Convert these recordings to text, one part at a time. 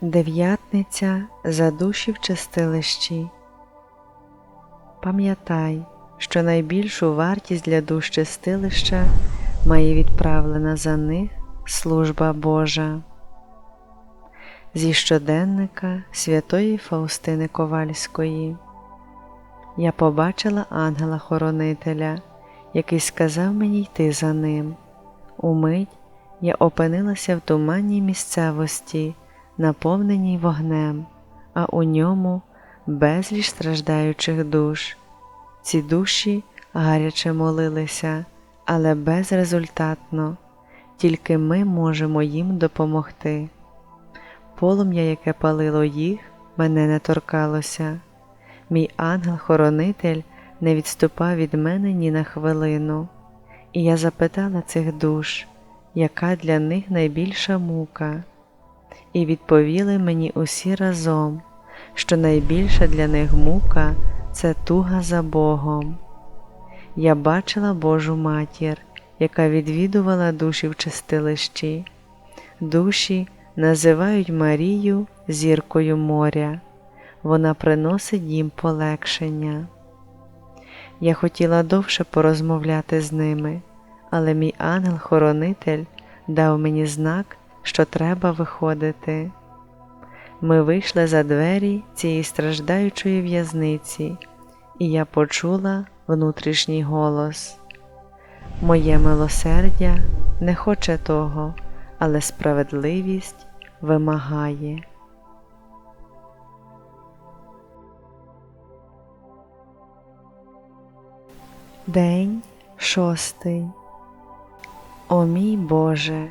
Дев'ятниця за душі в чистилищі. Пам'ятай, що найбільшу вартість для душ чистилища має відправлена за них служба Божа. Зі щоденника святої Фаустини Ковальської. Я побачила ангела-хоронителя, який сказав мені йти за ним. Умить я опинилася в туманній місцевості, наповненій вогнем, а у ньому безліч страждаючих душ. Ці душі гаряче молилися, але безрезультатно, тільки ми можемо їм допомогти. Полум'я, яке палило їх, мене не торкалося. Мій ангел-хоронитель не відступав від мене ні на хвилину, і я запитала цих душ, яка для них найбільша мука, і відповіли мені усі разом, що найбільша для них мука це туга за Богом. Я бачила Божу матір, яка відвідувала душі в чистилищі. Душі називають Марію зіркою моря. Вона приносить їм полегшення. Я хотіла довше порозмовляти з ними, але мій ангел-хоронитель дав мені знак, що треба виходити. Ми вийшли за двері цієї страждаючої в'язниці, і я почула внутрішній голос. Моє милосердя не хоче того, але справедливість вимагає. День шостий. О мій Боже,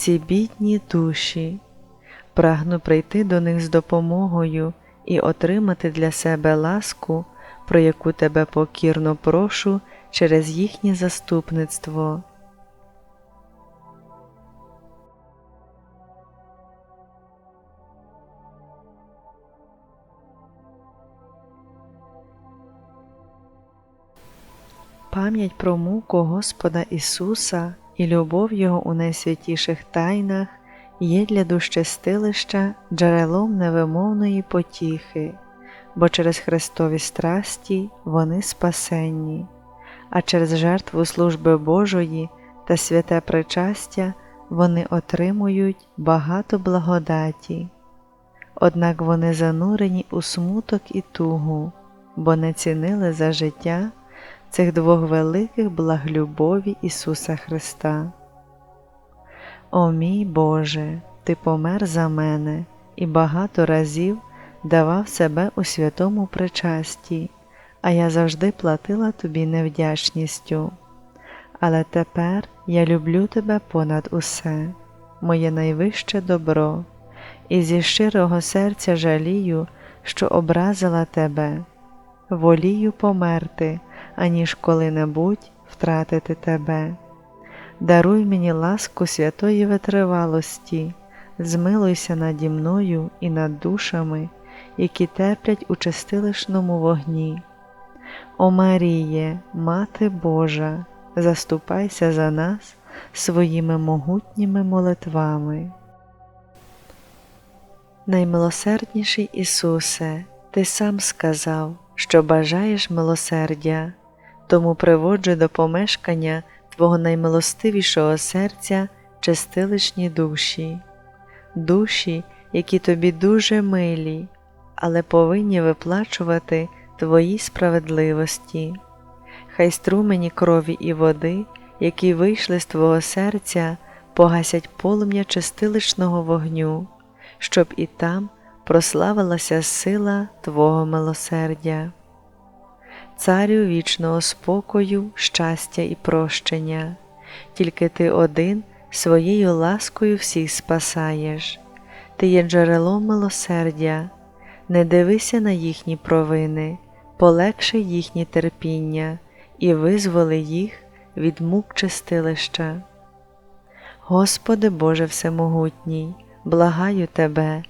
ці бідні душі. Прагну прийти до них з допомогою і отримати для себе ласку, про яку тебе покірно прошу через їхнє заступництво. Пам'ять про муку Господа Ісуса і любов Його у найсвятіших тайнах є для душчастилища джерелом невимовної потіхи, бо через Христові страсті вони спасенні, а через жертву служби Божої та святе причастя вони отримують багато благодаті. Однак вони занурені у смуток і тугу, бо не цінили за життя цих двох великих благ любові Ісуса Христа. О мій Боже, Ти помер за мене і багато разів давав себе у святому причасті, а я завжди платила тобі невдячністю. Але тепер я люблю тебе понад усе, моє найвище добро, і зі щирого серця жалію, що образила тебе, волію померти, аніж коли-небудь втратити тебе. Даруй мені ласку святої витривалості, змилуйся наді мною і над душами, які теплять у чистилишному вогні. О Маріє, Мати Божа, заступайся за нас своїми могутніми молитвами. Наймилосердніший Ісусе, Ти сам сказав, що бажаєш милосердя, тому приводжу до помешкання Твого наймилостивішого серця чистилишні душі, душі, які тобі дуже милі, але повинні виплачувати Твої справедливості. Хай струмені крові і води, які вийшли з Твого серця, погасять полум'я чистилишного вогню, щоб і там прославилася сила Твого милосердя. Царю вічного спокою, щастя і прощення, тільки ти один своєю ласкою всіх спасаєш, ти є джерелом милосердя, не дивися на їхні провини, полегши їхні терпіння і визволи їх від мук чистилища. Господи Боже Всемогутній, благаю Тебе,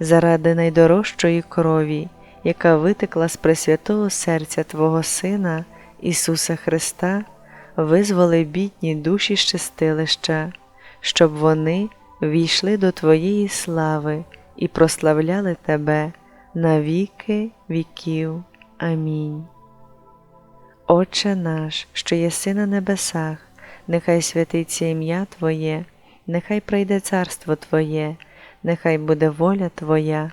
заради найдорожчої крові, яка витекла з пресвятого серця Твого Сина Ісуса Христа, визволи бідні душі з щоб вони війшли до Твоєї слави і прославляли Тебе на віки віків. Амінь. Отче наш, що єси на небесах, нехай святиться ім'я Твоє, нехай прийде царство Твоє, нехай буде воля Твоя,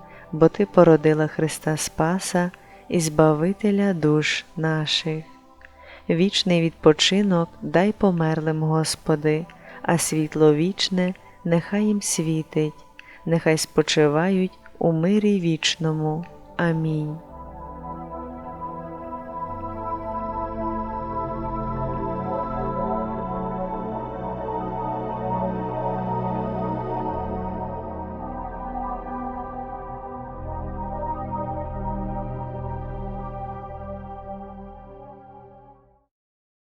бо Ти породила Христа Спаса і Збавителя душ наших. Вічний відпочинок дай померлим, Господи, а світло вічне нехай їм світить, нехай спочивають у мирі вічному. Амінь.